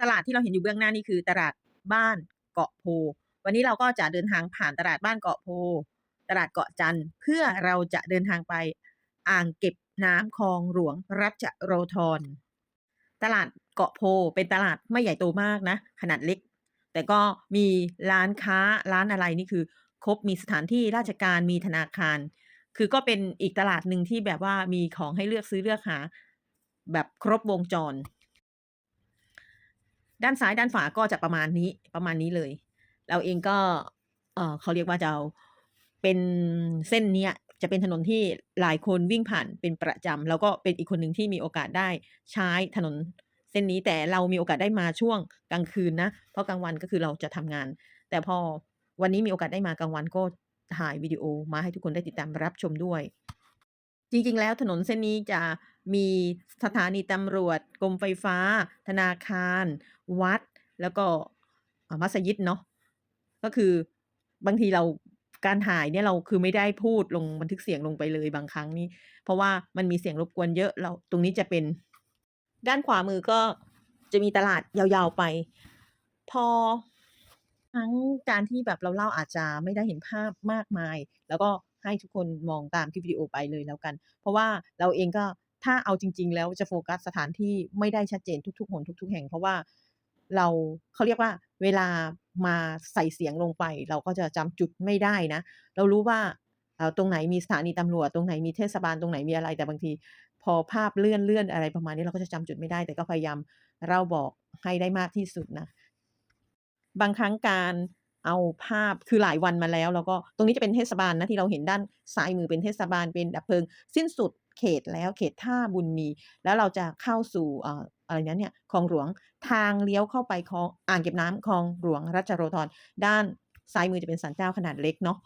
ตลาดที่เราเห็นอยู่เบื้องหน้านี่คือตลาดบ้านเกาะโพ วันนี้เราก็จะเดินทางผ่านตลาดบ้านเกาะโพ ตลาดเกาะจันเพื่อเราจะเดินทางไปอ่างเก็บน้ำคลองหลวงรัชโรธรตลาดเกาะโพเป็นตลาดไม่ใหญ่โตมากนะ ขนาดเล็ก แต่ก็มีร้านค้าร้านอะไรนี่คือ ครบมีสถานที่ราชการมีธนาคาร คือก็เป็นอีกตลาดหนึ่งที่แบบว่ามีของให้เลือกซื้อเลือกหา แบบครบวงจร ด้านซ้ายด้านฝาก็จะประมาณนี้ประมาณนี้เลย เราเองก็เออเขาเรียกว่าจะเป็นเส้นเนี้ยจะเป็นถนนที่หลายคนวิ่งผ่านเป็นประจำแล้วก็เป็นอีกคนหนึ่งที่มีโอกาสได้ใช้ถนนเส้นนี้แต่เรามีโอกาสได้มาช่วงกลางคืนนะ เพราะกลางวันก็คือเราจะทำงาน แต่พอวันนี้มีโอกาสได้มากลางวันก็ถ่ายวิดีโอมาให้ทุกคนได้ติดตามรับชมด้วย จริงๆ แล้วถนนเส้นนี้จะมีสถานีตำรวจ กรมไฟฟ้า ธนาคาร วัด แล้วก็มัสยิดเนาะก็คือบางทีเราการถ่ายเนี่ยเราคือไม่ได้พูดลงบันทึกเสียงลงไปเลยบางครั้งนี่เพราะว่ามันมีเสียงรบกวนเยอะแล้วตรงนี้จะเป็น ด้านขวามือก็จะมีตลาดยาวๆไป พอทั้งการที่แบบเราเล่าอาจจะไม่ได้เห็นภาพมากมาย แล้วก็ ให้ทุกคนมองตามคลิปวิดีโอไปเลยแล้วกัน เพราะว่าเราเองก็ถ้าเอาจริง ๆ แล้วจะโฟกัสสถานที่ไม่ได้ชัดเจนทุกๆหนทุก ๆ แห่ง เพราะว่าเราเขาเรียกว่าเวลามาใส่เสียงลงไป เราก็จะจำจุดไม่ได้นะ เรารู้ว่าตรงไหนมีสถานีตำรวจตรงไหนมีเทศบาลตรงไหนมีอะไร แต่บางทีพอภาพเลื่อนๆอนอะไรประมาณนี้เราก็จะจำจุดไม่ได้ แต่ก็พยายามเล่าบอกให้ได้มากที่สุดนะ บางครั้งการ เอาภาพคือหลายวันมาแล้ว แล้วก็ตรงนี้จะเป็นเทศบาลนะที่เราเห็นด้านซ้ายมือเป็นเทศบาลเป็นดับเพลิง สิ้นสุดเขตแล้วเขตท่าบุญมี แล้วเราจะเข้าสู่อ่ออะไรนะเนี่ยคลองหลวงทางเลี้ยวเข้าไปคลองอ่างเก็บน้ำคลองหลวงรัชโรธรด้านซ้ายมือจะเป็นศาลเจ้าขนาดเล็กเนาะ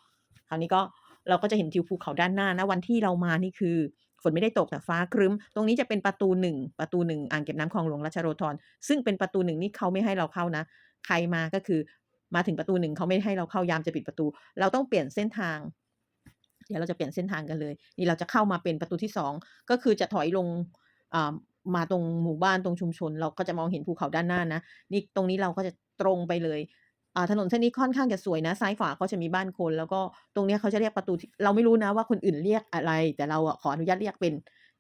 คราวนี้ก็เราก็จะเห็นทิวภูเขาด้านหน้านะวันที่เรามานี่คือฝนไม่ได้ตกแต่ฟ้าครึ้ม ตรงนี้จะเป็นประตู1ประตู1อ่างเก็บน้ำคลองหลวงรัชโรธรซึ่งเป็นประตู1นี่เขาไม่ให้เราเข้านะ ใครมาก็คือ มาถึงประตู1เขาไม่ให้เราเข้ายามจะปิดประตู เราต้องเปลี่ยนเส้นทาง เดี๋ยวเราจะเปลี่ยนเส้นทางกันเลย นี่เราจะเข้ามาเป็นประตูที่2ก็คือจะถอยลงมาตรงหมู่บ้านตรงชุมชน เราก็จะมองเห็นภูเขาด้านหน้านะนี่ตรงนี้เราก็จะตรงไปเลยถนนเส้นนี้ค่อนข้างจะสวยนะซ้ายขวาก็จะมีบ้านคน แล้วก็ตรงนี้เขาจะเรียกประตูเราไม่รู้นะว่าคนอื่นเรียกอะไร แต่เราขออนุญาตเรียกเป็น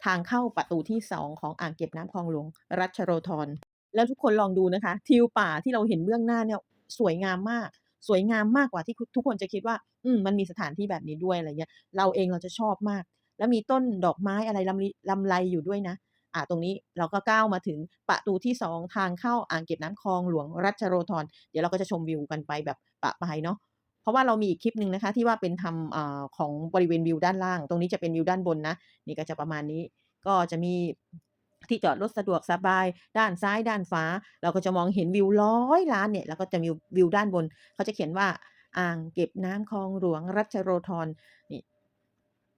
ทางเข้าประตูที่2ของอ่างเก็บน้ำคลองหลวงรัชโรธรแล้วทุกคนลองดูนะคะ ทิวป่าที่เราเห็นเบื้องหน้าเนี่ย สวยงามมากสวยงามมากกว่าที่ทุกคนจะคิดว่า อืมมันมีสถานที่แบบนี้ด้วยอะไรเงี้ย เราเองเราจะชอบมาก แล้วมีต้นดอกไม้อะไรลำลิลำไรอยู่ด้วยนะ อ่าตรงนี้เราก็ก้าวมาถึงประตูที่2ทางเข้าอ่างเก็บน้ำคลองหลวงรัชโรธรเดี๋ยวเราก็จะชมวิวกันไปแบบประปายเนาะเพราะว่าเรามีอีกคลิปหนึ่งนะคะ ที่ว่าเป็นทำอ่ของบริเวณวิวด้านล่าง ตรงนี้จะเป็นวิวด้านบนนะ นี่ก็จะประมาณนี้ ก็จะมี ที่จอดรถสะดวกสบาย ด้านซ้ายด้านฝาเราก็จะมองเห็นวิวร้อยล้านเนี่ยแล้วก็จะมีวิวด้านบน เขาจะเขียนว่าอ่างเก็บน้ำคลองหลวงรัชโรธรนี่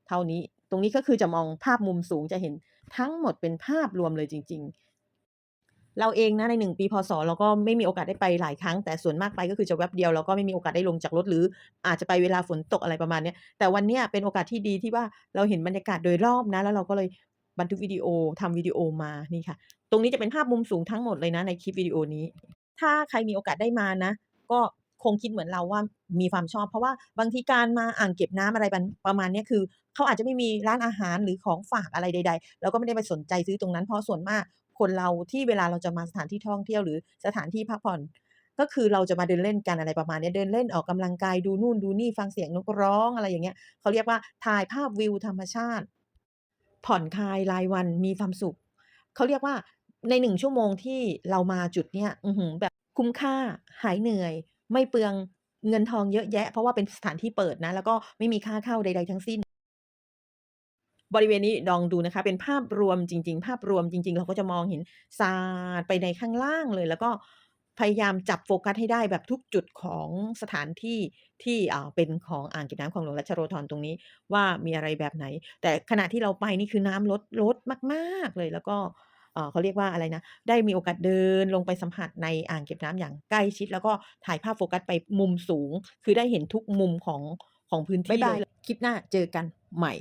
เท่านี้ตรงนี้ก็คือจะมองภาพมุมสูงจะเห็นทั้งหมดเป็นภาพรวมเลยจริง ๆ เราเองนะใน1ปีพศเราก็ไม่มีโอกาสได้ไปหลายครั้ง แต่ส่วนมากไปก็คือจะแวบเดียวแล้วก็ไม่มีโอกาสได้ลงจากรถหรือ อาจจะไปเวลาฝนตกอะไรประมาณนี้แต่วันนี้เป็นโอกาสที่ดีที่ว่าเราเห็นบรรยากาศโดยรอบนะ แล้วเราก็เลย บันทึกวิดีโอทำวิดีโอมานี่ค่ะ ตรงนี้จะเป็นภาพมุมสูงทั้งหมดเลยนะในคลิปวิดีโอนี้ ถ้าใครมีโอกาสได้มานะ ก็คงคิดเหมือนเราว่ามีความชอบ เพราะว่าบางทีการมาอ่างเก็บน้ำอะไรประมาณนี้คือเขาอาจจะไม่มีร้านอาหารหรือของฝากอะไรใด ๆ เราก็ไม่ได้ไปสนใจซื้อตรงนั้นเพราะส่วนมากคนเราที่เวลาเราจะมาสถานที่ท่องเที่ยวหรือสถานที่พักผ่อน ก็คือเราจะมาเดินเล่นกันอะไรประมาณนี้เดินเล่นออกกำลังกายดูนู่นดูนี่ฟังเสียงนกร้องอะไรอย่างเงี้ยเขาเรียกว่าถ่ายภาพวิวธรรมชาติ ผ่อนคลายรายวันมีความสุข เขาเรียกว่าใน1ชั่วโมงที่เรามาจุดเนี้ยอืแบบคุ้มค่าหายเหนื่อย ไม่เปลืองเงินทองเยอะแยะ เพราะว่าเป็นสถานที่เปิดนะ แล้วก็ไม่มีค่าเข้าใด ๆ ทั้งสิ้น บริเวณนี้ลองดูนะคะ เป็นภาพรวมจริง ๆ ภาพรวมจริง ๆ เราก็จะมองเห็นสาดไปในข้างล่างเลยแล้วก็ พยายามจับโฟกัสให้ได้แบบทุกจุดของสถานที่ที่เป็นของอ่างเก็บน้ำคลองหลวงรัชโรธรตรงนี้ว่ามีอะไรแบบไหน แต่ขณะที่เราไปนี่คือน้ำลดลดมาก ๆ เลยแล้วก็เขาเรียกว่าอะไรนะ ได้มีโอกาสเดินลงไปสัมผัสในอ่างเก็บน้ำอย่างใกล้ชิด แล้วก็ถ่ายภาพโฟกัสไปมุมสูง คือได้เห็นทุกมุมของของพื้นที่บ๊ายบายคลิปหน้าเจอกันใหม่